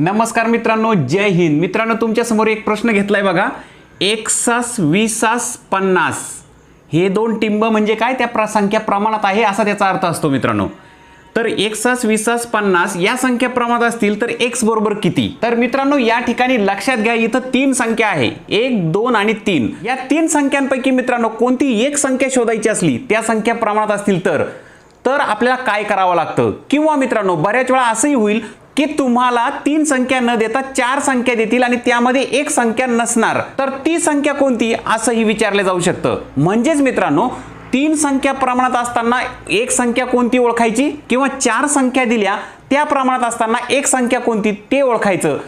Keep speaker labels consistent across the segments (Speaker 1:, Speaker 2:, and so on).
Speaker 1: नमस्कार मित्रांनो जय हिंद. मित्रांनो तुमच्यासमोर एक प्रश्न घेतलाय बघा. एकसास वीसास पन्नास. हे दोन टिंब म्हणजे काय? त्या प्र संख्या प्रमाणात आहे असा त्याचा अर्थ असतो मित्रांनो. तर एकसास वीसास पन्नास या संख्या प्रमाणात असतील तर एक्स बरोबर किती? तर मित्रांनो या ठिकाणी लक्षात घ्या इथं तीन संख्या आहे. एक दोन आणि तीन. या तीन संख्यांपैकी मित्रांनो कोणती एक संख्या शोधायची असली त्या संख्या प्रमाणात असतील तर तर आपल्याला काय करावं लागतं? किंवा मित्रांनो बऱ्याच वेळा असंही होईल की तुम्हाला तीन संख्या न देता चार संख्या देतील आणि त्यामध्ये एक संख्या नसणार. तर ती संख्या कोणती? असंही विचारलं जाऊ शकतं. म्हणजेच मित्रांनो तीन संख्या प्रमाणात असताना एक संख्या कोणती ओळखायची? किंवा चार संख्या दिल्या त्या प्रमाणात असताना एक संख्या कोणती? ते ओळखायचं.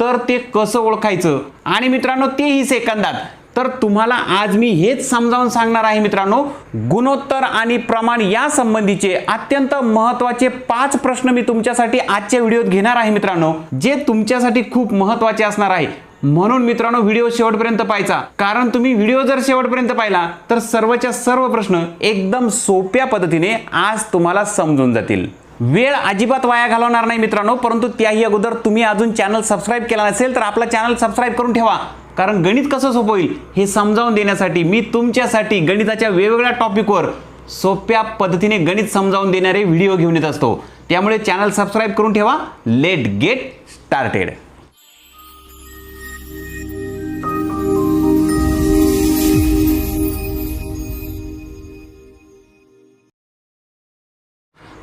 Speaker 1: तर ते कसं ओळखायचं? आणि मित्रांनो तेही सेकंदात. तर तुम्हाला आज मी हेच समजावून सांगणार आहे मित्रांनो गुणोत्तर आणि प्रमाण या संबंधीचे अत्यंत महत्त्वाचे पाच प्रश्न मी तुमच्यासाठी आजच्या व्हिडिओत घेणार आहे मित्रांनो जे तुमच्यासाठी खूप महत्त्वाचे असणार आहे. म्हणून मित्रांनो व्हिडिओ शेवटपर्यंत पाहायचा. कारण तुम्ही व्हिडिओ जर शेवटपर्यंत पाहिला तर सर्वच्या सर्व प्रश्न एकदम सोप्या पद्धतीने आज तुम्हाला समजून जातील. वेळ अजिबात वाया घालवणार नाही मित्रांनो परंतु त्याही अगोदर तुम्ही अजून चॅनल सबस्क्राईब केला नसेल तर आपला चॅनल सबस्क्राईब करून ठेवा. कारण गणित कसं सोपं होईल हे समजावून देण्यासाठी मी तुमच्यासाठी गणिताच्या वेगवेगळ्या टॉपिकवर सोप्या पद्धतीने गणित समजावून देणारे व्हिडिओ घेऊन येत असतो. त्यामुळे चॅनल सबस्क्राईब करून ठेवा. Let get started.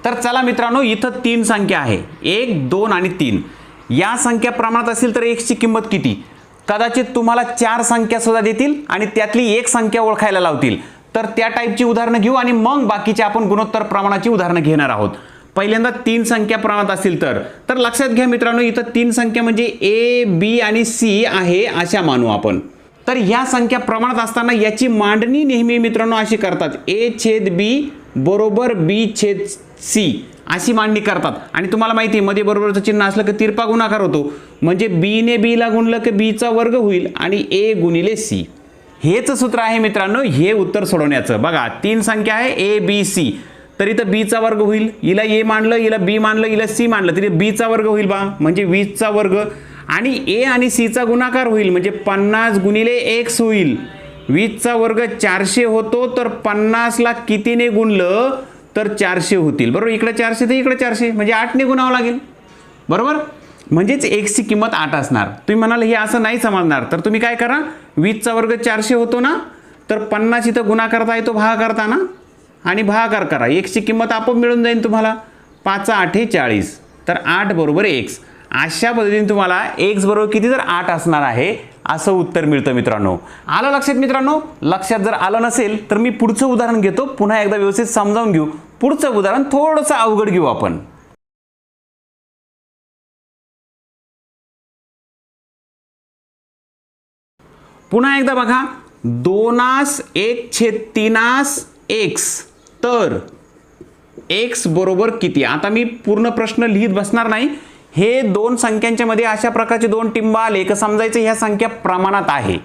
Speaker 1: तर चला मित्रांनो इथं तीन संख्या आहे. एक दोन आणि तीन. या संख्या प्रमाणात असेल तर एक्सची किंमत किती? कदाचित तुम्हाला चार संख्या सुद्धा देतील आणि त्यातली एक संख्या ओळखायला लावतील. तर त्या टाईपची उदाहरणं घेऊ आणि मग बाकीचे आपण गुणोत्तर प्रमाणाची उदाहरणं घेणार आहोत. पहिल्यांदा तीन संख्या प्रमाणात असतील तर. तर लक्षात घ्या मित्रांनो इथं तीन संख्या म्हणजे ए बी आणि सी आहे अशा मानू आपण. तर ह्या संख्या प्रमाणात असताना याची मांडणी नेहमी मित्रांनो अशी करतात. ए छेद बी बरोबर बी छेद सी अशी मांडणी करतात. आणि तुम्हाला माहिती आहे मध्ये बरोबरचं चिन्ह असलं की तिरपा गुणाकार होतो. म्हणजे बीने बीला गुणलं की बीचा वर्ग होईल आणि ए गुणिले सी हेच सूत्र आहे मित्रांनो हे उत्तर सोडवण्याचं. बघा तीन संख्या आहे ए बी सी तर इथं बीचा वर्ग होईल. हिला ए मांडलं हिला बी मांडलं हिला सी मांडलं. तरी बीचा वर्ग होईल बा. म्हणजे वीसचा वर्ग. आणि ए आणि सीचा गुणाकार होईल. म्हणजे पन्नास गुणिले एक्स होईल. वीसचा वर्ग चारशे होतो तर पन्नासला कितीने गुणलं? तर चारशे होतील. बरोबर? इकडे चारशे तर इकडे चारशे. म्हणजे आठने गुणावं लागेल. बरोबर? म्हणजेच एक्सची किंमत आठ असणार. तुम्ही म्हणाल हे असं नाही समजणार. तर तुम्ही काय करा वीसचा वर्ग चारशे होतो ना तर पन्नास इथं गुणा करता येतो भा ना. आणि भागाकार करा. एक्सची किंमत आपोआप मिळून जाईल तुम्हाला. पाच आठे चाळीस. तर आठ बरोबर एक्स. अशा पद्धतीने तुम्हाला एक्स बरोबर किती तर आठ असणार आहे असं उत्तर मिळतं मित्रांनो. आलं लक्षात मित्रांनो? लक्षात जर आलं नसेल तर मी पुढचं उदाहरण घेतो. पुन्हा एकदा व्यवस्थित समजावून घेऊ. पुढचं उदाहरण थोडंसं अवघड घेऊ आपण. पुन्हा एकदा बघा. दोनास एक छेद तीनास एक्स तर एक्स बरोबर किती? आता मी पूर्ण प्रश्न लिहित बसणार नाही. हे दोन संख्यांच्या मध्ये अशा प्रकारचे दोन टिंब आले का समजायचं ह्या संख्या प्रमाणात आहे.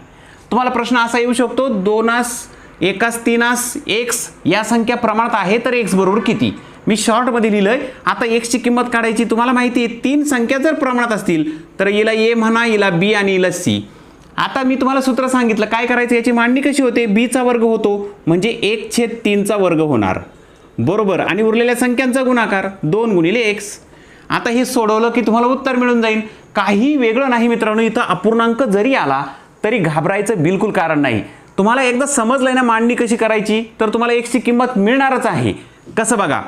Speaker 1: तुम्हाला प्रश्न असा येऊ शकतो दोनास एकास तीनास एक्स या संख्या प्रमाणात आहे तर एक्स बरोबर किती? मी शॉर्टमध्ये लिहिलंय. आता एक्सची किंमत काढायची तुम्हाला माहिती आहे तीन संख्या जर प्रमाणात असतील तर हिला ए म्हणा हिला बी आणि हिला सी आता मी तुम्हाला सूत्र सांगितलं काय करायचं याची मांडणी कशी होते? बीचा वर्ग होतो म्हणजे एक छेद तीनचा वर्ग होणार. बरोबर. आणि उरलेल्या संख्यांचा गुणाकार दोन गुणिले एक्स आता हे सोडवलं की तुम्हाला उत्तर मिळून जाईल. काही वेगळं नाही मित्रांनो इथं अपूर्णांक जरी आला तरी घाबरायचं बिलकुल कारण नाही. तुम्हाला एकदा समजलंय ना मांडणी कशी करायची? तर तुम्हाला एकची किंमत मिळणारच आहे. कसं बघा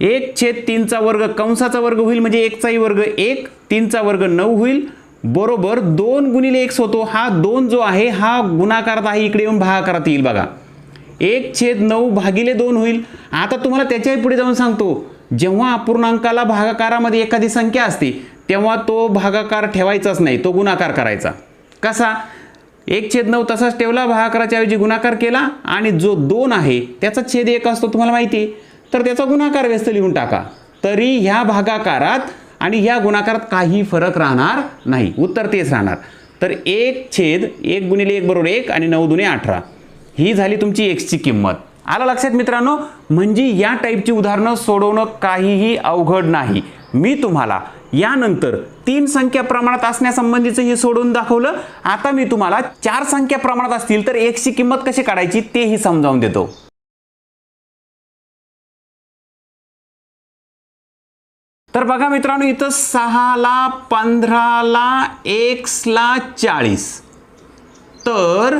Speaker 1: एक छेद तीनचा वर्ग कंसाचा वर्ग होईल म्हणजे एकचाही वर्ग एक तीनचा वर्ग नऊ होईल. बरोबर दोन गुणिले एक्स होतो. हा दोन जो आहे हा गुणाकारात आहे. इकडे येऊन भागाकारात येईल बघा. एक छेद नऊ भागिले दोन होईल. आता तुम्हाला त्याच्याही पुढे जाऊन सांगतो. जेव्हा अपूर्णांकाला भागाकारामध्ये एखादी संख्या असते तेव्हा तो भागाकार ठेवायचाच नाही तो गुणाकार करायचा. कसा? एक छेद नऊ तसाच ठेवला भागाकाराच्या ऐवजी गुणाकार केला आणि जो दोन आहे त्याचा छेद एक असतो तुम्हाला माहिती आहे? तर त्याचा गुणाकार व्यस्त लिहून टाका. तरी ह्या भागाकारात आणि ह्या गुणाकारात काही फरक राहणार नाही. उत्तर तेच राहणार. तर एक छेद एक गुणिले एक बरोबर एक आणि नऊ दुने अठरा. ही झाली तुमची एक्सची किंमत. आला लक्षात मित्रांनो? म्हणजे या टाईपची उदाहरणं सोडवणं काहीही अवघड नाही. मी तुम्हाला यानंतर तीन संख्या प्रमाणात असण्यासंबंधीचं हे सोडून दाखवलं. आता मी तुम्हाला चार संख्या प्रमाणात असतील तर एकची किंमत कशी काढायची तेही समजावून देतो. तर बघा मित्रांनो इथं सहाला पंधराला एक्सला चाळीस. तर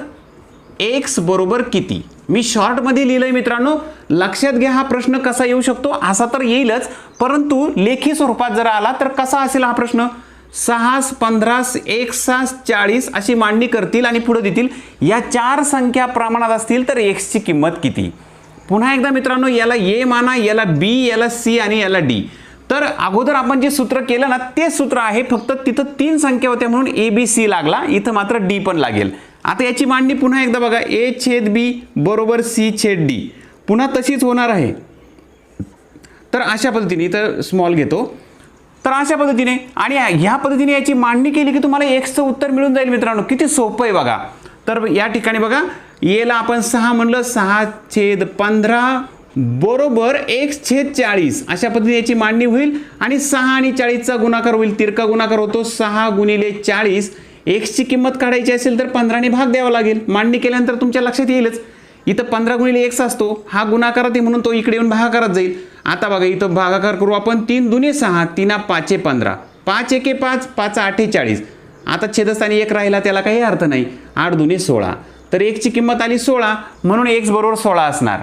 Speaker 1: एक्स बरोबर किती? मी शॉर्टमध्ये लिहिलंय मित्रांनो लक्षात घ्या हा प्रश्न कसा येऊ शकतो. असा तर येईलच परंतु लेखी स्वरूपात जर आला तर कसा असेल हा प्रश्न? सहास पंधरास एकसास चाळीस अशी मांडणी करतील आणि पुढे देतील. या चार संख्या प्रमाणात असतील तर एक्सची किंमत किती? पुन्हा एकदा मित्रांनो याला ए माना याला बी याला सी आणि याला डी तर अगोदर आपण जे सूत्र केलं ना ते सूत्र आहे फक्त तिथं तीन संख्या होत्या म्हणून ए बी सी लागला. इथं मात्र डी पण लागेल. आता याची मांडणी पुन्हा एकदा बघा. ए छेद बी बरोबर सी छेद डी. पुन्हा तशीच होणार आहे. तर अशा पद्धतीने इथं स्मॉल घेतो. तर अशा पद्धतीने आणि ह्या पद्धतीने याची मांडणी केली की तुम्हाला एक्सचं उत्तर मिळून जाईल मित्रांनो. किती सोपं आहे बघा. तर या ठिकाणी बघा. येला आपण सहा म्हणलं. सहा छेद पंधरा बरोबर एक्स छेद चाळीस. अशा पद्धतीने याची मांडणी होईल. आणि सहा आणि चाळीसचा गुणाकार होईल. तिरका गुणाकार होतो. सहा गुणिले चाळीस. एक्सची किंमत काढायची असेल तर पंधराने भाग द्यावा लागेल. मांडणी केल्यानंतर तुमच्या लक्षात येईलच. इथं पंधरा गुणिले एक्स असतो. हा गुणाकारात आहे म्हणून तो इकडे येऊन भागाकारात जाईल. आता बघा इथं भागाकार करू आपण तीन दुने सहा तीना पाचे पंधरा. पाच एके पाच पाच अठ्ठेचाळीस चाळीस. आता छेदस्थानी एक राहिला त्याला काही अर्थ नाही. आठ दुने सोळा. तर एकची किंमत आली सोळा म्हणून एक्स बरोबर सोळा असणार.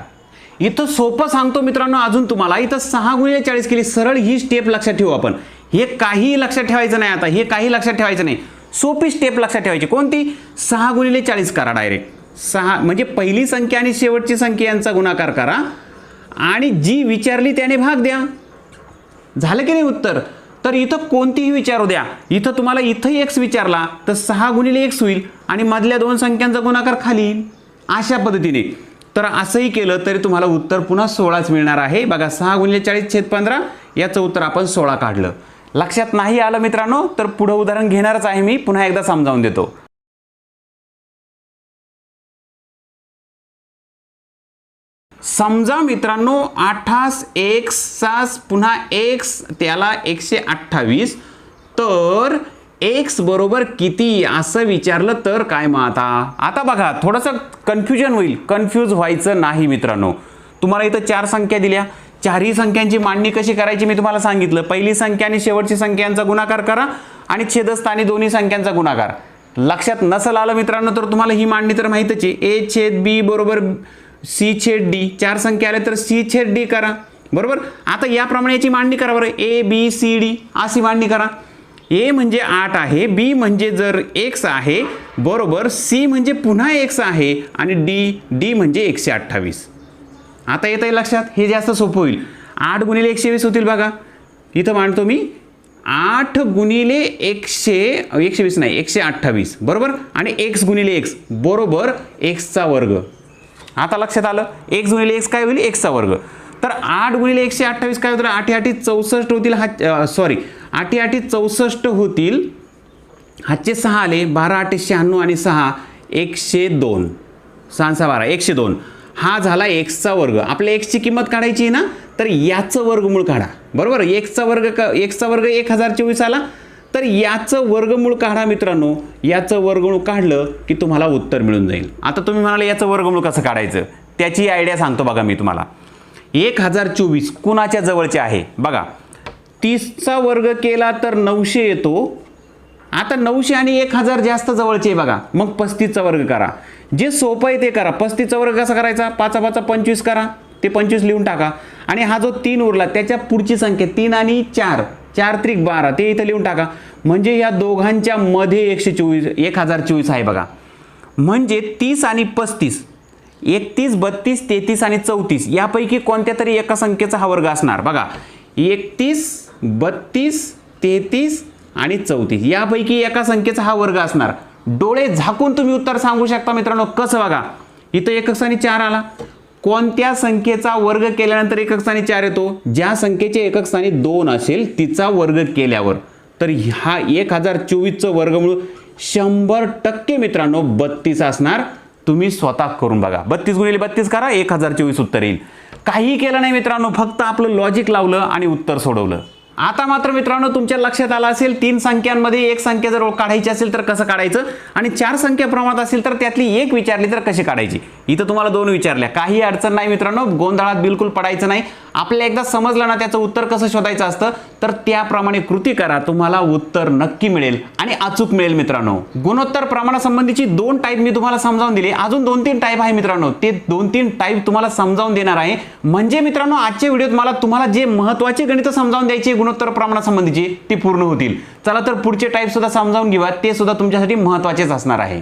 Speaker 1: इथं सोपं सांगतो मित्रांनो अजून तुम्हाला. इथं सहा गुणिले चाळीस केली सरळ ही स्टेप लक्षात ठेवू आपण. हे काही लक्षात ठेवायचं नाही आता. हे काही लक्षात ठेवायचं नाही. सोपी स्टेप लक्षात ठेवायची. कोणती? सहा गुणिले चाळीस करा डायरेक्ट सहा म्हणजे पहिली संख्या आणि शेवटची संख्या यांचा गुणाकार करा. आणि जी विचारली त्याने भाग द्या. झालं की नाही उत्तर? तर इथं कोणतीही विचारू द्या. इथं तुम्हाला इथंही एक्स विचारला तर सहा गुणिले एक्स होईल आणि मधल्या दोन संख्यांचा गुणाकार खाली अशा पद्धतीने. तर असंही केलं तरी तुम्हाला उत्तर पुन्हा सोळाच मिळणार आहे. बघा सहा गुणिले चाळीस छेद पंधरा याचं उत्तर आपण सोळा काढलं. लक्षात नाही आलं मित्रांनो तर पुढं उदाहरण घेणारच आहे मी. पुन्हा एकदा समजावून देतो. समजा मित्रांनो आठास एक्स सास पुन्हा एक्स त्याला एकशे अठ्ठावीस. तर एक्स बरोबर किती असं विचारलं तर काय मग आता? आता बघा थोडंसं कन्फ्युजन होईल. कन्फ्यूज व्हायचं नाही मित्रांनो. तुम्हाला इथं चार संख्या दिल्या. चारही संख्यांची मांडणी कशी करायची मी तुम्हाला सांगितलं. पहिली संख्या आणि शेवटची संख्यांचा गुणाकार करा आणि छेदस्थानी दोन्ही संख्यांचा गुणाकार. लक्षात नसल आलं मित्रांनो तर तुम्हाला ही मांडणी तर माहीतच आहे. ए छेद बी बरोबर सी छेद डी. चार संख्या आल्या तर सी छेद डी करा. बरोबर? आता याप्रमाणे याची मांडणी करा बरं. A B C D. अशी मांडणी करा. ए म्हणजे आठ आहे बी म्हणजे जर एक्स आहे बरोबर सी म्हणजे पुन्हा एक्स आहे आणि डी डी म्हणजे एकशे अठ्ठावीस. आता येतं आहे लक्षात हे जास्त सोपं होईल. आठ गुणिले एकशे वीस होतील बघा. इथं मांडतो मी. आठ गुणिले एकशे एकशे वीस नाही एकशे अठ्ठावीस. बरोबर? आणि एक्स गुणिले एक्स. बरोबर एक्सचा वर्ग. आता लक्षात आलं? एक्स गुणिले एक्स काय होईल? एक्सचा वर्ग. तर आठ गुणिले एकशे अठ्ठावीस काय होतं आठी आठी चौसष्ट होतील हा सॉरी आठी आठी चौसष्ट होतील. हातचे सहा आले. बारा आठे शहाण्णव आणि सहा एकशे दोन. सहा सहा बारा एकशे दोन. हा झाला एक्सचा वर्ग. आपल्या एक्सची किंमत काढायची आहे ना तर याचं वर्गमूळ काढा. बरोबर? एक्सचा वर्ग क एक्सचा वर्ग एक हजार चोवीस आला. तर याचं वर्गमूळ काढा मित्रांनो. याचं वर्गमूळ काढलं की तुम्हाला उत्तर मिळून जाईल. आता तुम्ही म्हणाले याचं वर्गमूळ कसं काढायचं? त्याची आयडिया सांगतो बघा मी तुम्हाला. एक हजार चोवीस कुणाच्या जवळचे आहे? बघा. तीसचा वर्ग केला तर नऊशे येतो. आता नऊशे आणि एक हजार जास्त जवळचे आहे बघा. मग पस्तीसचा वर्ग करा. जे सोपं आहे ते करा. पस्तीसचा वर्ग कसा करायचा? पाचा पाचा पंचवीस करा. ते पंचवीस लिहून टाका. आणि हा जो तीन उरला त्याच्या पुढची संख्या तीन आणि चार. चार त्रिक बारा. ते इथं लिहून टाका. म्हणजे या दोघांच्या मध्ये एकशे चोवीस एक हजार चोवीस आहे बघा. म्हणजे तीस आणि पस्तीस एकतीस बत्तीस तेहतीस आणि चौतीस यापैकी कोणत्या तरी एका संख्येचा हा वर्ग असणार? बघा. एकतीस बत्तीस तेहतीस आणि चौतीस. यापैकी एका संख्येचा हा वर्ग असणार. डोळे झाकून तुम्ही उत्तर सांगू शकता मित्रांनो. कसं बघा इथं एकक स्थानी चार आला. कोणत्या संख्येचा वर्ग केल्यानंतर एकक स्थानी चार येतो? ज्या संख्येचे एकक स्थानी दोन असेल तिचा वर्ग केल्यावर. तर हा एक हजार चोवीसचं वर्गमूळ शंभर टक्के मित्रांनो बत्तीस असणार. तुम्ही स्वतः करून बघा. बत्तीस गुणिले बत्तीस करा एक हजार चोवीस उत्तर येईल. काही केलं नाही मित्रांनो फक्त आपलं लॉजिक लावलं आणि उत्तर सोडवलं. आता मात्र मित्रांनो तुमच्या लक्षात आलं असेल तीन संख्यांमध्ये एक संख्या जर काढायची असेल तर कसं काढायचं? आणि चार संख्या प्रमाणात असेल तर त्यातली एक विचारली तर कशी काढायची? इथं तुम्हाला दोन विचारल्या. काही अडचण नाही मित्रांनो गोंधळात बिलकुल पडायचं नाही. आपल्याला एकदा समजलं ना त्याचं उत्तर कसं शोधायचं असतं? तर त्याप्रमाणे कृती करा. तुम्हाला उत्तर नक्की मिळेल आणि अचूक मिळेल मित्रांनो. गुणोत्तर प्रमाणासंबंधीची दोन टाईप मी तुम्हाला समजावून दिली. अजून दोन तीन टाईप आहे मित्रांनो. ते दोन तीन टाईप तुम्हाला समजावून देणार आहे. म्हणजे मित्रांनो आजच्या व्हिडिओत मला तुम्हाला जे महत्त्वाचे गणित समजावून द्यायचे गुणोत्तर प्रमाणासंबंधीचे ते पूर्ण होतील. चला तर पुढचे टाईप सुद्धा समजावून घेऊया. ते सुद्धा तुमच्यासाठी महत्वाचेच असणार आहे.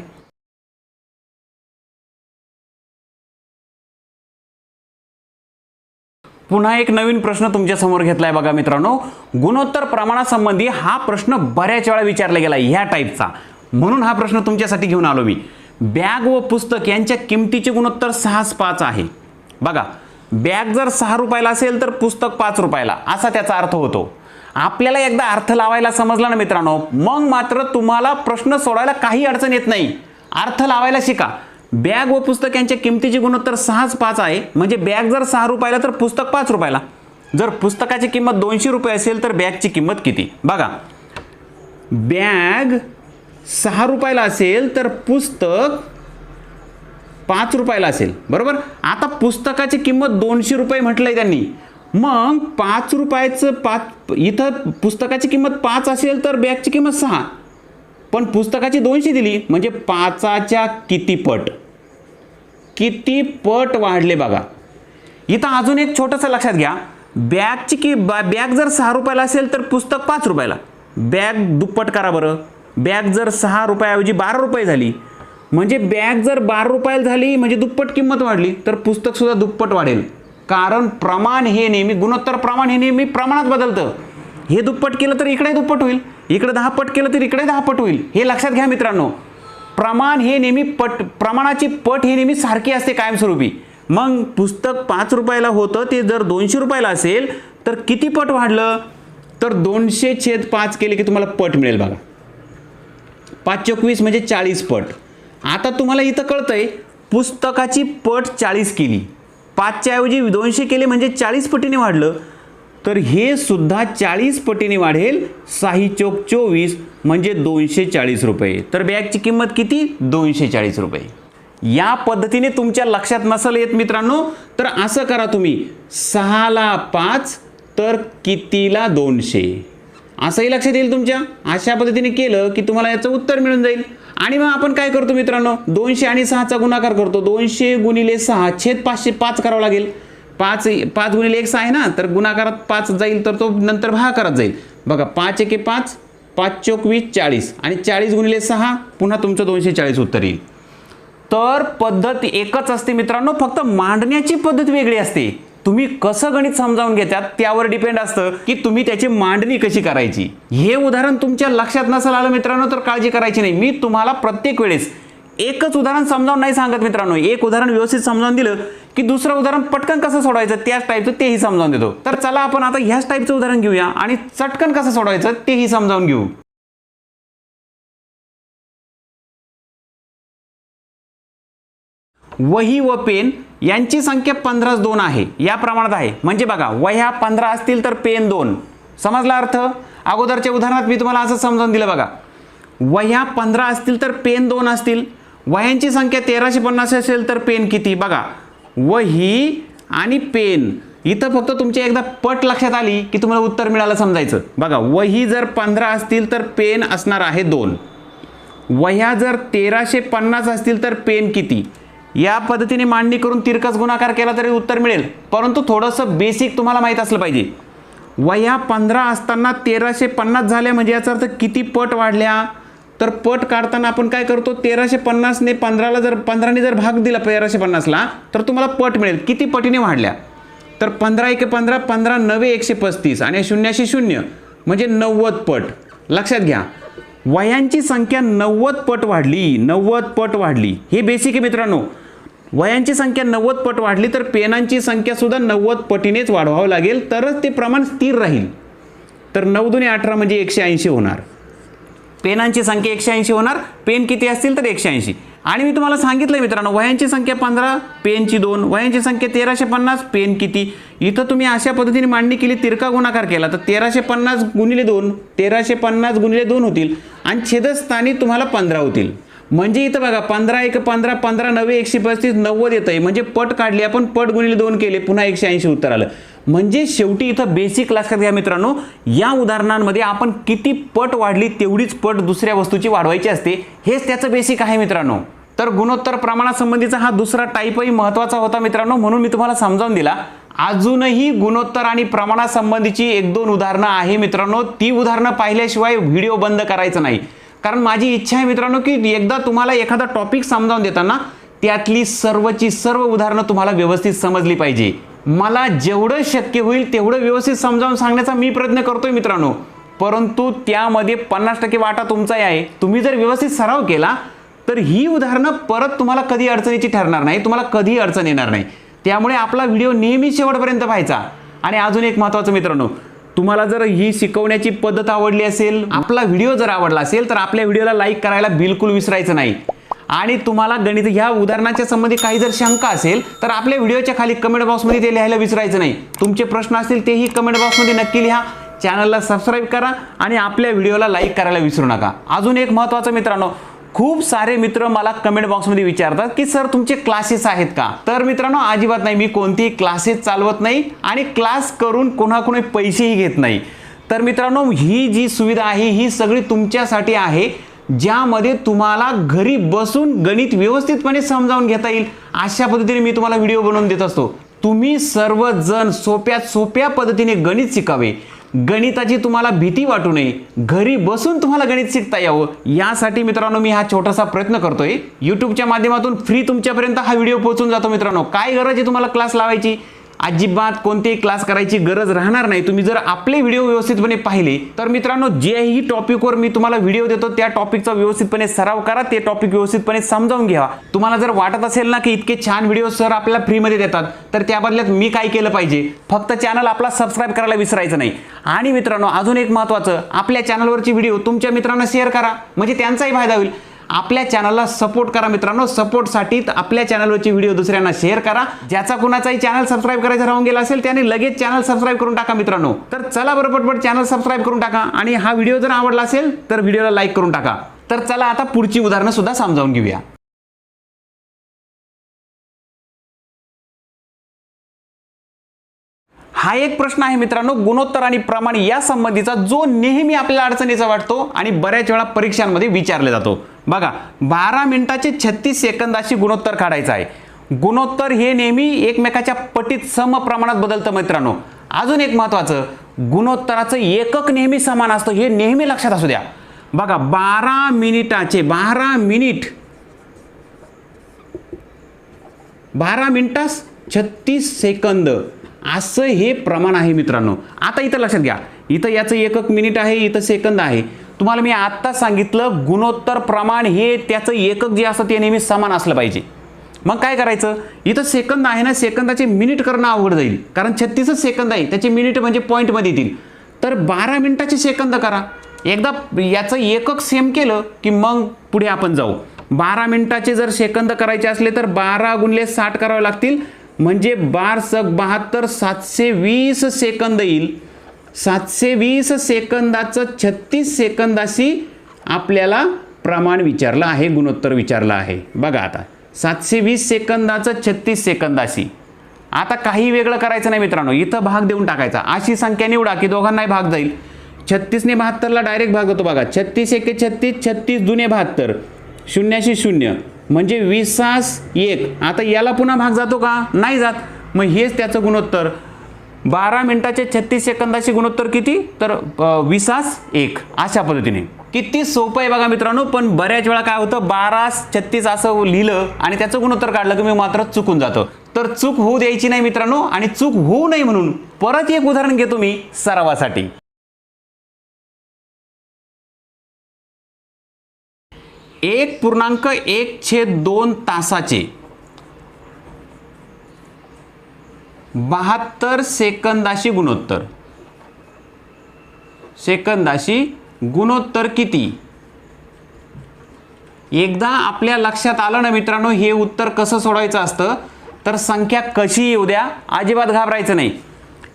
Speaker 1: पुन्हा एक नवीन प्रश्न तुमच्यासमोर घेतलाय बघा मित्रांनो. गुणोत्तर प्रमाणासंबंधी हा प्रश्न बऱ्याच वेळा विचारला गेला ह्या टाईपचा म्हणून हा प्रश्न तुमच्यासाठी घेऊन आलो मी. बॅग व पुस्तक यांच्या किमतीचे गुणोत्तर सहाच पाच आहे. बघा बॅग जर सहा रुपयाला असेल तर पुस्तक पाच रुपयाला असा त्याचा अर्थ होतो. आपल्याला एकदा अर्थ लावायला समजला ना मित्रांनो मग मात्र तुम्हाला प्रश्न सोडायला काही अडचण येत नाही. अर्थ लावायला शिका. बॅग व पुस्तक यांच्या किमतीची गुणोत्तर सहाच पाच आहे म्हणजे बॅग जर सहा रुपयाला तर पुस्तक पाच रुपयाला. जर पुस्तकाची किंमत दोनशे रुपये असेल तर बॅगची किंमत किती? बघा. बॅग सहा रुपयाला असेल तर पुस्तक पाच रुपयाला असेल बरोबर? आता पुस्तकाची किंमत दोनशे रुपये म्हटलंय त्यांनी. मग पाच रुपयाचं पाच इथं पुस्तकाची किंमत पाच असेल तर बॅगची किंमत सहा. पण पुस्तकाची दोनशे दिली म्हणजे पाचाच्या किती पट? किती पट वाढले बघा. इथं अजून एक छोटंसं लक्षात घ्या. बॅगची की बॅग जर सहा रुपयाला असेल तर पुस्तक पाच रुपयाला. बॅग दुप्पट करा बरं. बॅग जर सहा रुपयाऐवजी बारा रुपये झाली म्हणजे बॅग जर बारा रुपयाला झाली म्हणजे दुप्पट किंमत वाढली तर पुस्तक सुद्धा दुप्पट वाढेल. कारण प्रमाण हे नेहमी गुणोत्तर प्रमाण हे नेहमी प्रमाणात बदलतं. हे दुप्पट केलं तर इकडे दुप्पट होईल इकडे दहा पट केलं तर इकडे दहा पट होईल. हे लक्षात घ्या मित्रांनो. प्रमाण हे नेहमी पट प्रमाणाची पट हे नेहमी सारखी असते कायमस्वरूपी. मग पुस्तक पाच रुपयाला होतं ते जर दोनशे रुपयाला असेल तर किती पट वाढलं? तर दोनशे छेद पाच केले की तुम्हाला पट मिळेल बघा. पाच चोवीस म्हणजे चाळीस पट. आता तुम्हाला इथं कळतंय पुस्तकाची पट चाळीस केली. पाचच्या ऐवजी दोनशे केले म्हणजे चाळीस पटीने वाढलं. तर हे सुद्धा चाळीस पटीने वाढेल साही चौक चोवीस म्हणजे दोनशे चाळीस रुपये. तर बॅगची किंमत किती? दोनशे चाळीस रुपये. या पद्धतीने तुमच्या लक्षात नसेल येत मित्रांनो तर असं करा तुम्ही. सहाला पाच तर कितीला दोनशे. असंही लक्षात येईल तुमच्या? अशा पद्धतीने केलं की तुम्हाला याचं उत्तर मिळून जाईल. आणि मग आपण काय करतो मित्रांनो? दोनशे आणि सहाचा गुणाकार करतो. दोनशे गुणिले सहा छेद पाचशे पाच करावं लागेल. पाच पाच गुणिले एक सहा आहे ना तर गुणाकारात पाच जाईल तर तो नंतर भागाकारात जाईल. बघा पाच एके पाच पाच चोकवीस चाळीस. आणि चाळीस गुणिले सहा पुन्हा तुमचं दोनशे चाळीस उत्तर येईल. तर पद्धत एकच असते मित्रांनो फक्त मांडण्याची पद्धत वेगळी असते. तुम्ही कसं गणित समजावून घेतात त्यावर डिपेंड असतं की तुम्ही त्याची मांडणी कशी करायची. हे उदाहरण तुमच्या लक्षात नसेल आलं मित्रांनो तर काळजी करायची नाही. मी तुम्हाला प्रत्येक वेळेस एकच उदाहरण समजावून नाही सांगत मित्रांनो. एक उदाहरण व्यवस्थित समजावून दिलं की दुसरं उदाहरण पटकन कसं सोडवायचं त्याच टाईपचं तेही समजावून देतो. तर चला आपण आता ह्याच टाईपचं उदाहरण घेऊया आणि चटकन कसं सोडवायचं तेही समजावून घेऊ. वही व पेन यांची संख्या पंधराच दोन आहे. या प्रमाणात आहे. म्हणजे बघा वह्या पंधरा असतील तर पेन दोन. समजला अर्थ? अगोदरच्या उदाहरणात मी तुम्हाला असं समजावून दिलं बघा. वह्या पंधरा असतील तर पेन दोन असतील. वह्यांची संख्या तेराशे पन्नास असेल तर पेन किती? बघा वही आणि पेन. इथं फक्त तुमच्या एकदा पट लक्षात आली की तुम्हाला उत्तर मिळालं समजायचं. बघा वही जर पंधरा असतील तर पेन असणार आहे दोन. वह्या जर तेराशे पन्नास असतील तर पेन किती? या पद्धतीने मांडणी करून तिरकस गुणाकार केला तरी उत्तर मिळेल. परंतु थोडंसं बेसिक तुम्हाला माहीत असलं पाहिजे. वह्या पंधरा असताना तेराशे पन्नास झाल्या म्हणजे याचा अर्थ किती पट वाढल्या? तर पट काढताना आपण काय करतो? तेराशे पन्नासने पंधराला जर पंधराने जर भाग दिला तेराशे पन्नासला तर तुम्हाला पट मिळेल. किती पटीने वाढल्या? तर पंधरा एक पंधरा पंधरा नवे एकशे पस्तीस आणि शून्याशे शून्य म्हणजे नव्वद पट. लक्षात घ्या. वयांची संख्या नव्वद पट वाढली नव्वद पट वाढली. हे बेसिक आहे मित्रांनो. वयांची संख्या नव्वद पट वाढली तर पेनांची संख्या सुद्धा नव्वद पटीनेच वाढवावं लागेल. तरच ते प्रमाण स्थिर राहील. तर नऊ दुने अठरा म्हणजे एकशे ऐंशी होणार. पेनांची संख्या एकशे ऐंशी होणार. पेन किती असतील तर एकशे ऐंशी. आणि मी तुम्हाला सांगितलं मित्रांनो वयांची संख्या पंधरा पेनची दोन वयांची संख्या तेराशे पन्नास पेन किती? इथं तुम्ही अशा पद्धतीने मांडणी केली तिरका गुणाकार केला तर तेराशे पन्नास गुणिले दोन तेराशे पन्नास गुणिले दोन होतील. आणि छेदस्थानी तुम्हाला पंधरा होतील. म्हणजे इथं बघा पंधरा एक पंधरा पंधरा नव्वे एकशे पस्तीस नव्वद येतं आहे म्हणजे पट काढली आपण पट गुणिले दोन केले पुन्हा एकशे ऐंशी उत्तर आलं. म्हणजे शेवटी इथं बेसिक लक्षात घ्या मित्रांनो. या उदाहरणांमध्ये आपण किती पट वाढली तेवढीच पट दुसऱ्या वस्तूची वाढवायची असते. हेच त्याचं बेसिक आहे मित्रांनो. तर गुणोत्तर प्रमाणासंबंधीचा हा दुसरा टाईपही महत्त्वाचा होता मित्रांनो म्हणून मी तुम्हाला समजावून दिला. अजूनही गुणोत्तर आणि प्रमाणासंबंधीची एक दोन उदाहरणं आहे मित्रांनो. ती उदाहरणं पाहिल्याशिवाय व्हिडिओ बंद करायचं नाही. कारण माझी इच्छा आहे मित्रांनो की एकदा तुम्हाला एखादा टॉपिक समजावून देताना त्यातली सर्वची सर्व उदाहरणं तुम्हाला व्यवस्थित समजली पाहिजे. मला जेवढं शक्य होईल तेवढं व्यवस्थित समजावून सांगण्याचा मी प्रयत्न करतोय मित्रांनो. परंतु त्यामध्ये पन्नास टक्के वाटा तुमचाही आहे. तुम्ही जर व्यवस्थित सराव केला तर ही उदाहरणं परत तुम्हाला कधी अडचणीची ठरणार नाही. तुम्हाला कधी अडचण येणार नाही. त्यामुळे आपला व्हिडिओ नेहमी शेवटपर्यंत पाहायचा. आणि अजून एक महत्त्वाचं मित्रांनो तुम्हाला जर ही शिकवण्याची पद्धत आवडली असेल आपला व्हिडिओ जर आवडला असेल तर आपल्या व्हिडिओला लाईक करायला बिलकुल विसरायचं नाही. आणि तुम्हाला गणित ह्या उदाहरणाच्या संबंधी काही जर शंका असेल तर आपल्या व्हिडिओच्या खाली कमेंट बॉक्समध्ये ते लिहायला विसरायचं नाही. तुमचे प्रश्न असतील तेही कमेंट बॉक्समध्ये नक्की लिहा. चॅनलला सबस्क्राईब करा आणि आपल्या व्हिडिओला लाईक करायला विसरू नका. अजून एक महत्त्वाचं मित्रांनो खूप सारे मित्र मला कमेंट बॉक्समध्ये विचारतात की सर तुमचे क्लासेस आहेत का? तर मित्रांनो अजिबात नाही. मी कोणतेही क्लासेस चालवत नाही आणि क्लास करून कोणाकोणी पैसेही घेत नाही. तर मित्रांनो ही जी सुविधा आहे ही सगळी तुमच्यासाठी आहे ज्यामध्ये तुम्हाला घरी बसून गणित व्यवस्थितपणे समजावून घेता येईल. अशा पद्धतीने मी तुम्हाला व्हिडिओ बनवून देत असतो. तुम्ही सर्वजण सोप्यात सोप्या पद्धतीने गणित शिकावे. गणिताची तुम्हाला भीती वाटू नये. घरी बसून तुम्हाला गणित शिकता यावं. यासाठी मित्रांनो मी हा छोटासा प्रयत्न करतोय. यूट्यूबच्या माध्यमातून फ्री तुमच्यापर्यंत हा व्हिडिओ पोहोचून जातो मित्रांनो. काय गरज आहे तुम्हाला क्लास लावायची? अजिबात कोणतेही क्लास करायची गरज राहणार नाही. तुम्ही जर आपले व्हिडिओ व्यवस्थितपणे पाहिले तर मित्रांनो जेही टॉपिकवर मी तुम्हाला व्हिडिओ देतो त्या टॉपिकचा व्यवस्थितपणे सराव करा ते टॉपिक व्यवस्थितपणे समजावून घ्या. तुम्हाला जर वाटत असेल ना की इतके छान व्हिडिओ सर आपल्याला फ्रीमध्ये देतात तर त्या बदल्यात मी काय केलं पाहिजे? फक्त चॅनल आपला सबस्क्राईब करायला विसरायचं नाही. आणि मित्रांनो अजून एक महत्त्वाचं आपल्या चॅनलवरची व्हिडिओ तुमच्या मित्रांना शेअर करा. म्हणजे त्यांचाही फायदा होईल. आपल्या चॅनलला सपोर्ट करा मित्रांनो. सपोर्टसाठी आपल्या चॅनलवरचे व्हिडिओ दुसऱ्यांना शेअर करा. ज्याचा कुणाचाही चॅनल सबस्क्राईब करायचा राहून गेला असेल त्याने लगेच चॅनल सबस्क्राईब करून टाका मित्रांनो. तर चला बरोबर चॅनल सबस्क्राईब करून टाका. आणि हा व्हिडिओ जर आवडला असेल तर व्हिडिओला लाईक करून टाका. तर चला आता पुढची उदाहरणं सुद्धा समजावून घेऊया. हा एक प्रश्न आहे मित्रांनो गुणोत्तर आणि प्रमाण या संबंधीचा जो नेहमी आपल्याला अडचणीचा वाटतो आणि बऱ्याच वेळा परीक्षांमध्ये विचारला जातो. बघा बारा मिनिटाचे छत्तीस सेकंदाशी गुणोत्तर काढायचं आहे. गुणोत्तर हे नेहमी एकमेकाच्या पटीत सम प्रमाणात बदलतं मित्रांनो. अजून एक महत्वाचं गुणोत्तराचं एकक नेहमी समान असतं हे नेहमी लक्षात असू द्या. बघा बारा मिनिटाचे बारा मिनिट. बारा मिनिटास छत्तीस सेकंद. असं हे प्रमाण आहे मित्रांनो. आता इथं लक्षात घ्या. इथं याचं एकक मिनिट आहे इथं सेकंद आहे. तुम्हाला मी आत्ता सांगितलं गुणोत्तर प्रमाण हे त्याचं एकक जे असतं ते नेहमी समान असलं पाहिजे. मग काय करायचं? इथं सेकंद आहे ना सेकंदाचे मिनिट करणं अवघड जाईल. कारण छत्तीसच सेकंद आहे. त्याचे मिनिट म्हणजे पॉईंटमध्ये येतील. तर बारा मिनिटाचे सेकंद करा. एकदा याचं एकक सेम केलं की मग पुढे आपण जाऊ. बारा मिनिटाचे जर सेकंद करायचे असले तर बारा गुणले साठ करावे लागतील. म्हणजे बारसक बहात्तर सातशे वीस सेकंद येईल. सातशे वीस सेकंदाचं छत्तीस सेकंदाशी आपल्याला प्रमाण विचारलं आहे गुणोत्तर विचारलं आहे. बघा आता सातशे वीस सेकंदाचं छत्तीस सेकंदाशी. आता काही वेगळं करायचं नाही मित्रांनो इथं भाग देऊन टाकायचा. अशी संख्या निवडा की दोघांनाही भाग जाईल. छत्तीसने बहात्तरला डायरेक्ट भाग होतो बघा. छत्तीस एके छत्तीस छत्तीस जुने बहात्तर. शून्याशी शून्य. म्हणजे विसास एक. आता याला पुन्हा भाग जातो का? नाही जात. मग हेच त्याचं गुणोत्तर. बारा मिनिटाचे छत्तीस सेकंदाचे गुणोत्तर किती? तर विसास एक. अशा पद्धतीने. किती सोपं आहे बघा मित्रांनो पण बऱ्याच वेळा काय होतं बारा छत्तीस असं लिहिलं आणि त्याचं गुणोत्तर काढलं की मी मात्र चुकून जातो. तर चूक होऊ द्यायची नाही मित्रांनो आणि चूक होऊ नये म्हणून परत एक उदाहरण घेतो मी सरावासाठी. एक पूर्णांक एक छेद दोन तासाचे. बहात्तर सेकंदाशी गुणोत्तर. सेकंदाशी गुणोत्तर किती? एकदा आपल्या लक्षात आलं ना मित्रांनो हे उत्तर कसं सोडवायचं असतं? तर संख्या कशी येऊ द्या? अजिबात घाबरायचं नाही.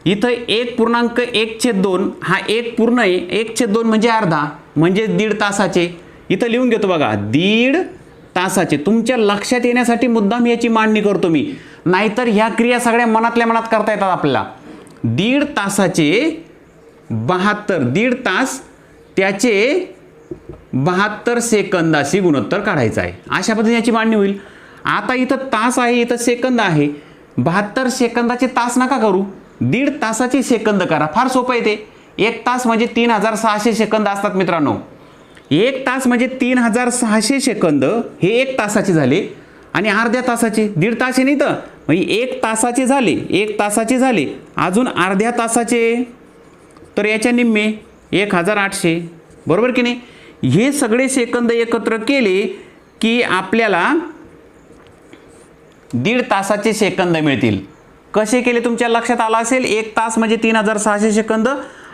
Speaker 1: इथं एक पूर्णांक एक छेद दोन हा एक पूर्ण आहे. एक छेद दोन म्हणजे अर्धा म्हणजे दीड तासाचे. इथं लिहून घेतो बघा दीड तासाचे तुमच्या लक्षात येण्यासाठी मुद्दाम याची मांडणी करतो मी. नाहीतर ह्या क्रिया सगळ्या मनातल्या मनात करता येतात आपल्याला. दीड तासाचे बहात्तर दीड तास त्याचे बहात्तर सेकंदाशी गुणोत्तर काढायचं आहे. अशा पद्धतीने याची मांडणी होईल. आता इथं तास आहे इथं सेकंद आहे. बहात्तर सेकंदाचे तास नका करू. दीड तासाचे सेकंद करा. फार सोपं आहे ते. एक तास म्हणजे तीन हजार सहाशे सेकंद असतात मित्रांनो. एक तास म्हणजे तीन हजार सहाशे सेकंद हे एक तासाचे झाले आणि अर्ध्या तासाचे दीड तास नाही तर. म्हणजे एक तासाचे झाले एक तासाचे झाले अजून अर्ध्या तासाचे. तर याच्या निम्मे एक हजार आठशे. बरोबर की नाही? हे सगळे सेकंद एकत्र केले की आपल्याला दीड तासाचे सेकंद मिळतील. कसे केले तुमच्या लक्षात आलं असेल? एक तास म्हणजे तीन हजार सहाशे सेकंद.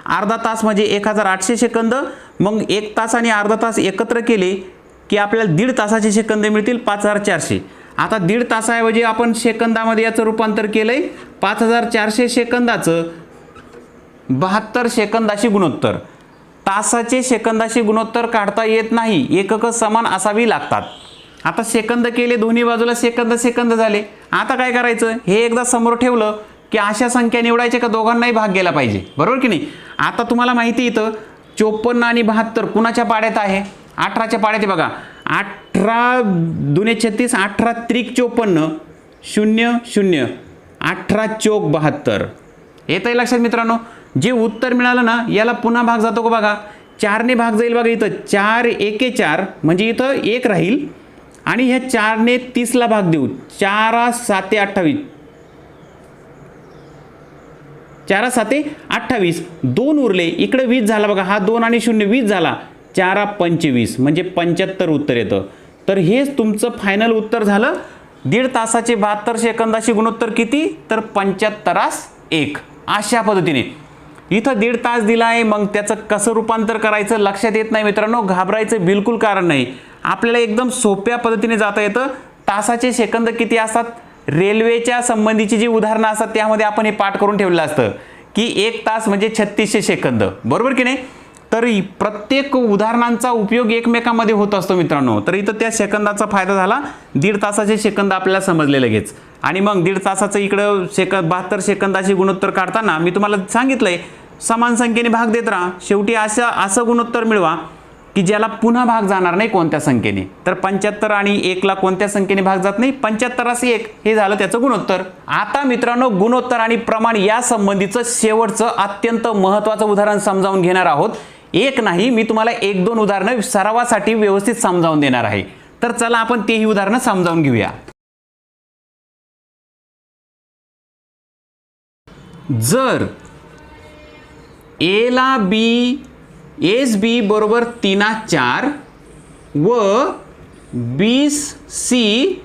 Speaker 1: अर्धा तास म्हणजे एक हजार आठशे सेकंद. मग एक तास आणि अर्धा तास एकत्र केले की आपल्याला दीड तासाचे सेकंद मिळतील पाच हजार चारशे आता दीड तासाऐवजी आपण सेकंदामध्ये याचं रूपांतर केलं आहे पाच हजार चारशे सेकंदाचं बहात्तर सेकंदाशी गुणोत्तर. तासाचे सेकंदाशी गुणोत्तर काढता येत नाही. एकक समान असावी लागतात. आता सेकंद केले दोन्ही बाजूला सेकंद सेकंद झाले. आता काय करायचं? हे एकदा समोर ठेवलं. की अशा संख्या निवडायच्या का दोघांनाही भाग गेला पाहिजे? बरोबर की नाही? आता तुम्हाला माहिती इथं चोपन्न आणि बहात्तर कुणाच्या पाड्यात आहे? अठराच्या पाड्यात आहे बघा. अठरा दुने छत्तीस अठरा त्रिक चोपन्न शून्य शून्य. अठरा चोक बहात्तर. येतं आहे लक्षात मित्रांनो जे उत्तर मिळालं ना याला पुन्हा भाग जातो का बघा? चारने भाग जाईल बघा इथं. चार एके चार म्हणजे इथं एक राहील. आणि ह्या चारने तीसला भाग देऊ. चारा साते अठ्ठावीस. चारा साते अठ्ठावीस. दोन उरले. इकडे वीस झाला बघा. हा दोन आणि शून्य वीस झाला. चारा पंचवीस. म्हणजे पंच्याहत्तर उत्तर येतं. तर हेच तुमचं फायनल उत्तर झालं. दीड तासाचे बहात्तर सेकंदाशी गुणोत्तर किती? तर पंच्याहत्तरास एक. अशा पद्धतीने. इथं दीड तास दिला आहे. मग त्याचं कसं रूपांतर करायचं लक्षात येत नाही मित्रांनो. घाबरायचं बिलकुल कारण नाही. आपल्याला एकदम सोप्या पद्धतीने जाता येतं. तासाचे सेकंद किती असतात? रेल्वेच्या संबंधीची जी उदाहरणं असतात त्यामध्ये आपण हे पाठ करून ठेवलेलं असतं की एक तास म्हणजे छत्तीसशे सेकंद. बरोबर की नाही? तर प्रत्येक उदाहरणांचा उपयोग एकमेकांमध्ये होत असतो मित्रांनो. तर इथं त्या सेकंदाचा फायदा झाला. दीड तासाचे सेकंद आपल्याला समजले लगेच. आणि मग दीड तासाचं इकडं सेकंद बहात्तर सेकंदाची गुणोत्तर काढताना मी तुम्हाला सांगितलंय समान संख्येने भाग देत राहा. शेवटी असं असं गुणोत्तर मिळवा. की ज्याला पुन्हा भाग जाणार नाही कोणत्या संख्येने. तर पंच्याहत्तर आणि एकला कोणत्या संख्येने भाग जात नाही? पंच्याहत्तरास एक. हे झालं त्याचं गुणोत्तर. आता मित्रांनो गुणोत्तर आणि प्रमाण या संबंधीचं शेवटचं अत्यंत महत्त्वाचं उदाहरण समजावून घेणार आहोत. एक नाही मी तुम्हाला एक दोन उदाहरणं सरावासाठी व्यवस्थित समजावून देणार आहे. तर चला आपण तेही उदाहरणं समजावून घेऊया. जर एला बी एस बी बरोबर तीना चार व बीस सी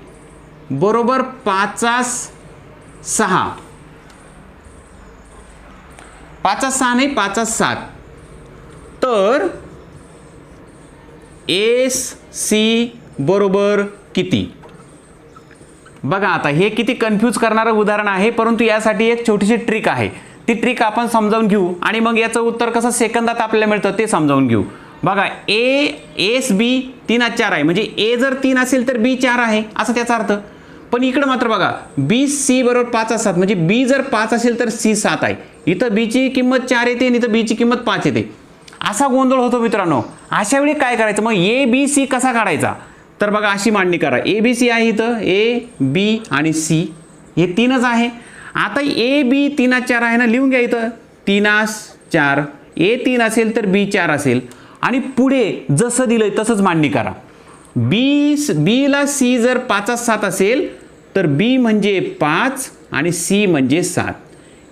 Speaker 1: बरोबर पाचास सहा. पाचास सहा नाही पाचास सात. तर एस सी बरोबर किती? बघा आता हे किती कन्फ्यूज करणारं उदाहरण आहे परंतु यासाठी एक छोटीशी ट्रिक आहे. ती ट्रिक आपण समजावून घेऊ. आणि मग याचं उत्तर कसं सेकंदात आपल्याला मिळतं ते समजावून घेऊ. बघा ए एस बी तीन आज चार आहे. म्हणजे ए जर तीन असेल तर बी चार आहे. असा त्याचा अर्थ. पण इकडं मात्र बघा बी सी बरोबर पाच असतात. म्हणजे बी जर पाच असेल तर सी सात आहे. इथं बीची किंमत चार येते आणि इथं बीची किंमत पाच येते. असा गोंधळ होतो मित्रांनो. अशा वेळी काय करायचं? मग ए बी सी कसा काढायचा? तर बघा अशी मांडणी करा. ए बी सी आहे इथं. ए बी आणि सी हे तीनच आहे. आता ए बी तीनास चार आहे ना लिहून घ्या इथं. तीनास चार. ए तीन असेल तर बी चार असेल. आणि पुढे जसं दिलंय तसंच मांडणी करा. बी बीला सी जर पाचास सात असेल तर बी म्हणजे पाच आणि सी म्हणजे सात.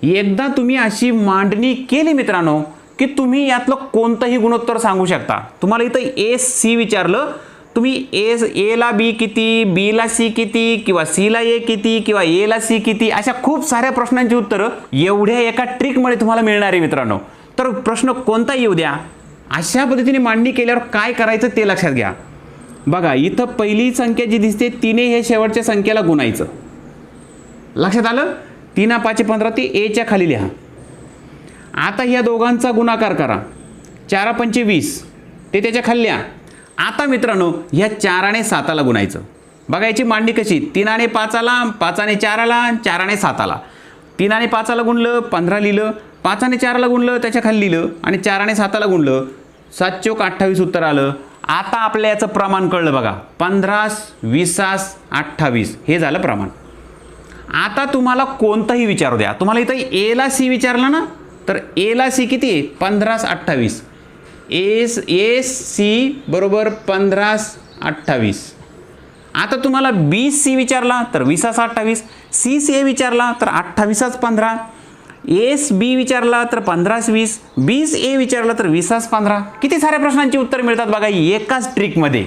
Speaker 1: एकदा तुम्ही अशी मांडणी केली मित्रांनो की तुम्ही यातलं कोणतंही गुणोत्तर सांगू शकता. तुम्हाला इथं ए सी विचारलं तुम्ही ए एला बी किती बीला सी किती किंवा सीला ए किती किंवा एला सी किती अशा खूप साऱ्या प्रश्नांची उत्तरं एवढ्या एका ट्रिकमुळे तुम्हाला मिळणार आहे मित्रांनो. तर प्रश्न कोणता येऊ द्या. अशा पद्धतीने मांडणी केल्यावर काय करायचं ते लक्षात घ्या. बघा इथं पहिली संख्या जी दिसते तिने हे शेवटच्या संख्येला गुणायचं. लक्षात आलं? तिना पाचशे पंधरा ते एच्या खाली लिहा. आता ह्या दोघांचा गुणाकार करा. चारा पंचे वीस. ते त्याच्याखाली लिहा. आता मित्रांनो ह्या चाराने साताला गुणायचं. बघायची मांडणी कशी? तीनाने पाचाला पाचाने चाराला चाराने साताला. तीनाने पाचाला गुणलं पंधरा लिहिलं. पाचाने चाराला गुणलं त्याच्याखाली लिहिलं. आणि चाराने साताला गुणलं. सात चोक अठ्ठावीस उत्तर आलं. आता आपल्या याचं प्रमाण कळलं बघा. पंधरास विसास अठ्ठावीस. हे झालं प्रमाण. आता तुम्हाला कोणताही विचारू द्या. तुम्हाला इथं एला सी विचारलं ना तर एला सी किती? पंधरास अठ्ठावीस. एस एस सी बरोबर पंधरा अठ्ठावीस. आता तुम्हाला बी सी विचारला तर विसास अठ्ठावीस. सी सी ए विचारला तर अठ्ठावीसाच पंधरा. एस बी विचारला तर पंधरास वीस. बीस ए विचारला तर विसास पंधरा. किती साऱ्या प्रश्नांची उत्तर मिळतात बघा एकाच ट्रिकमध्ये.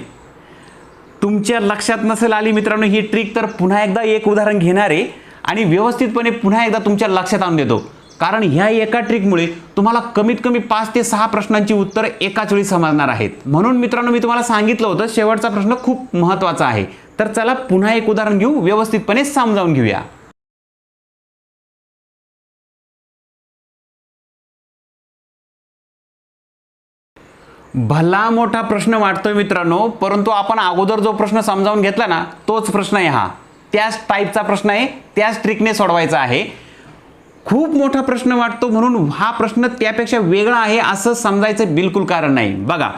Speaker 1: तुमच्या लक्षात नसेल आली मित्रांनो ही ट्रिक तर पुन्हा एकदा एक उदाहरण घेणार आहे आणि व्यवस्थितपणे पुन्हा एकदा तुमच्या लक्षात आणून देतो. कारण ह्या एका ट्रिकमुळे तुम्हाला कमीत कमी पाच ते सहा प्रश्नांची उत्तर एकाच वेळी समजणार आहेत. म्हणून मित्रांनो मी तुम्हाला सांगितलं होतं शेवटचा प्रश्न खूप महत्त्वाचा आहे. तर चला पुन्हा एक उदाहरण घेऊ व्यवस्थितपणे समजावून घेऊया. भला मोठा प्रश्न वाटतोय मित्रांनो परंतु आपण अगोदर जो प्रश्न समजावून घेतला ना तोच प्रश्न आहे हा. त्याच टाईपचा प्रश्न आहे त्याच ट्रिकने सोडवायचा आहे. खूप मोठा प्रश्न वाटतो म्हणून हा प्रश्न त्यापेक्षा वेगळा आहे असं समजायचं बिलकुल कारण नाही. बघा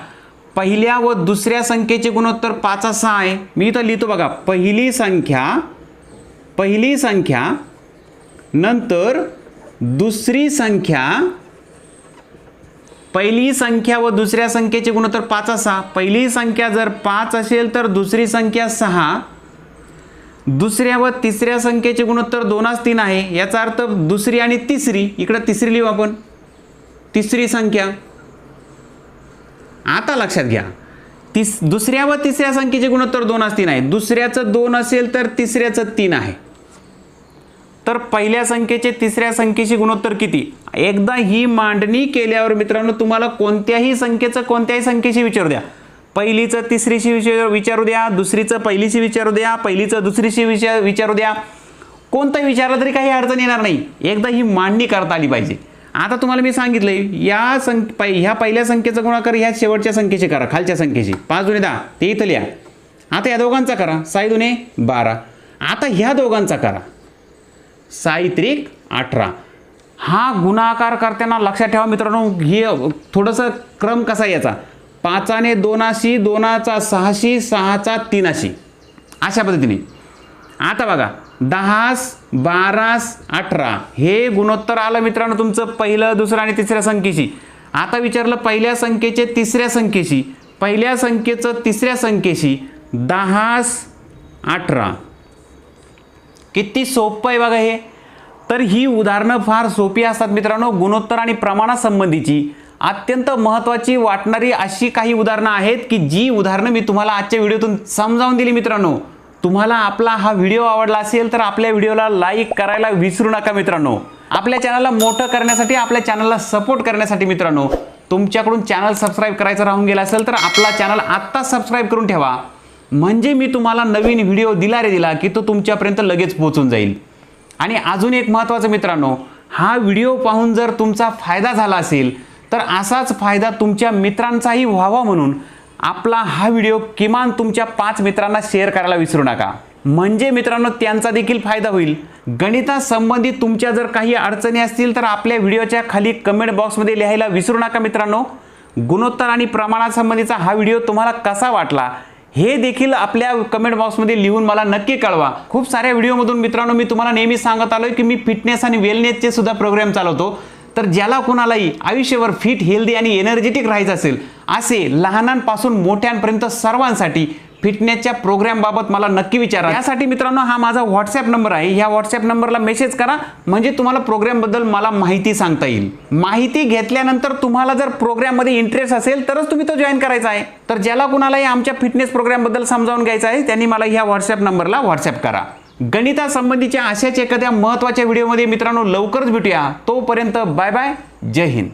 Speaker 1: पहिल्या व दुसऱ्या संख्येचे गुणोत्तर पाच सहा आहे. मी इथं लिहितो बघा पहिली संख्या पहिली संख्या नंतर दुसरी संख्या पहिली संख्या व दुसऱ्या संख्येचे गुणोत्तर पाच सहा पहिली संख्या जर पाच असेल तर दुसरी संख्या सहा दुसऱ्या व तिसऱ्या संख्येचे गुणोत्तर दोनास तीन आहे. याचा अर्थ दुसरी आणि तिसरी इकडं तिसरी लिहू आपण. तिसरी संख्या. आता लक्षात घ्या. तिस दुसऱ्या व तिसऱ्या संख्येचे गुणोत्तर दोनच तीन आहे. दुसऱ्याचं दोन असेल तर तिसऱ्याचं तीन आहे. तर पहिल्या संख्येचे तिसऱ्या संख्येशी गुणोत्तर किती? एकदा ही मांडणी केल्यावर मित्रांनो तुम्हाला कोणत्याही संख्येचं कोणत्याही संख्येशी विचारू द्या. पहिलीचं तिसरीशी विचार विचारू द्या दुसरीचं पहिलीशी विचारू द्या पहिलीचं दुसरीशी विचार विचारू द्या. कोणताही विचारलं तरी काही अडचण येणार नाही. एकदा ही मांडणी करता आली पाहिजे. आता तुम्हाला मी सांगितलंय या संख पै ह्या पहिल्या संख्येचा गुणाकार ह्या शेवटच्या संख्येशी करा खालच्या संख्येशी. पाच दुने दहा ते इथं लिहा. आता या दोघांचा करा. साई दुने बारा. आता ह्या दोघांचा करा. साहित्रिक अठरा. हा गुणाकार करताना लक्षात ठेवा मित्रांनो हे थोडंसं क्रम कसा आहे याचा पाचाने दोनाशी दोनाचा सहाशी सहाचा तीनाशी. अशा पद्धतीने. आता बघा दहास बारास अठरा. हे गुणोत्तर आलं मित्रांनो तुमचं पहिलं दुसरं आणि तिसऱ्या संख्येशी. आता विचारलं पहिल्या संख्येचे तिसऱ्या संख्येशी. पहिल्या संख्येचं तिसऱ्या संख्येशी दहास अठरा. किती सोपं आहे बघा हे. तर ही उदाहरणं फार सोपी असतात मित्रांनो. गुणोत्तर आणि प्रमाणासंबंधीची. अत्यंत महत्त्वाची वाटणारी अशी काही उदाहरणं आहेत की जी उदाहरणं मी तुम्हाला आजच्या व्हिडिओतून समजावून दिली मित्रांनो. तुम्हाला आपला हा व्हिडिओ आवडला असेल तर आपल्या व्हिडिओला लाईक करायला विसरू नका मित्रांनो. आपल्या चॅनलला मोठं करण्यासाठी आपल्या चॅनलला सपोर्ट करण्यासाठी मित्रांनो तुमच्याकडून चॅनल सबस्क्राईब करायचं राहून गेलं असेल तर आपला चॅनल आत्ता सबस्क्राईब करून ठेवा. म्हणजे मी तुम्हाला नवीन व्हिडिओ दिला रे दिला की तो तुमच्यापर्यंत लगेच पोहोचून जाईल. आणि अजून एक महत्त्वाचं मित्रांनो हा व्हिडिओ पाहून जर तुमचा फायदा झाला असेल तर असाच फायदा तुमच्या मित्रांचाही व्हावा म्हणून आपला हा व्हिडिओ किमान तुमच्या पाच मित्रांना शेअर करायला विसरू नका. म्हणजे मित्रांनो त्यांचा देखील फायदा होईल. गणितासंबंधित तुमच्या जर काही अडचणी असतील तर आपल्या व्हिडिओच्या खाली कमेंट बॉक्समध्ये लिहायला विसरू नका मित्रांनो. गुणोत्तर आणि प्रमाणासंबंधीचा हा व्हिडिओ तुम्हाला कसा वाटला हे देखील आपल्या कमेंट बॉक्समध्ये लिहून मला नक्की कळवा. खूप साऱ्या व्हिडिओमधून मित्रांनो मी तुम्हाला नेहमी सांगत आलो की मी फिटनेस आणि वेलनेसचे सुद्धा प्रोग्राम चालवतो. तर ज्याला कुणालाही आयुष्यभर फिट हेल्दी आणि एनर्जेटिक राहायचं असेल असे लहानांपासून मोठ्यांपर्यंत सर्वांसाठी फिटनेसच्या प्रोग्रामबाबत मला नक्की विचारा. यासाठी मित्रांनो हा माझा व्हॉट्सॲप नंबर आहे. ह्या व्हॉट्सॲप नंबरला मेसेज करा. म्हणजे तुम्हाला प्रोग्रामबद्दल मला माहिती सांगता येईल. माहिती घेतल्यानंतर तुम्हाला जर प्रोग्राममध्ये इंटरेस्ट असेल तरच तुम्ही तो जॉईन करायचा आहे. तर ज्याला कुणालाही आमच्या फिटनेस प्रोग्रामबद्दल समजावून घ्यायचं आहे त्यांनी मला ह्या व्हॉट्सॲप नंबरला व्हॉट्सॲप करा. गणितासंबंधीच्या अशाच एखाद्या महत्त्वाच्या व्हिडिओमध्ये मित्रांनो लवकरच भेटूया. तोपर्यंत बाय बाय. जय हिंद.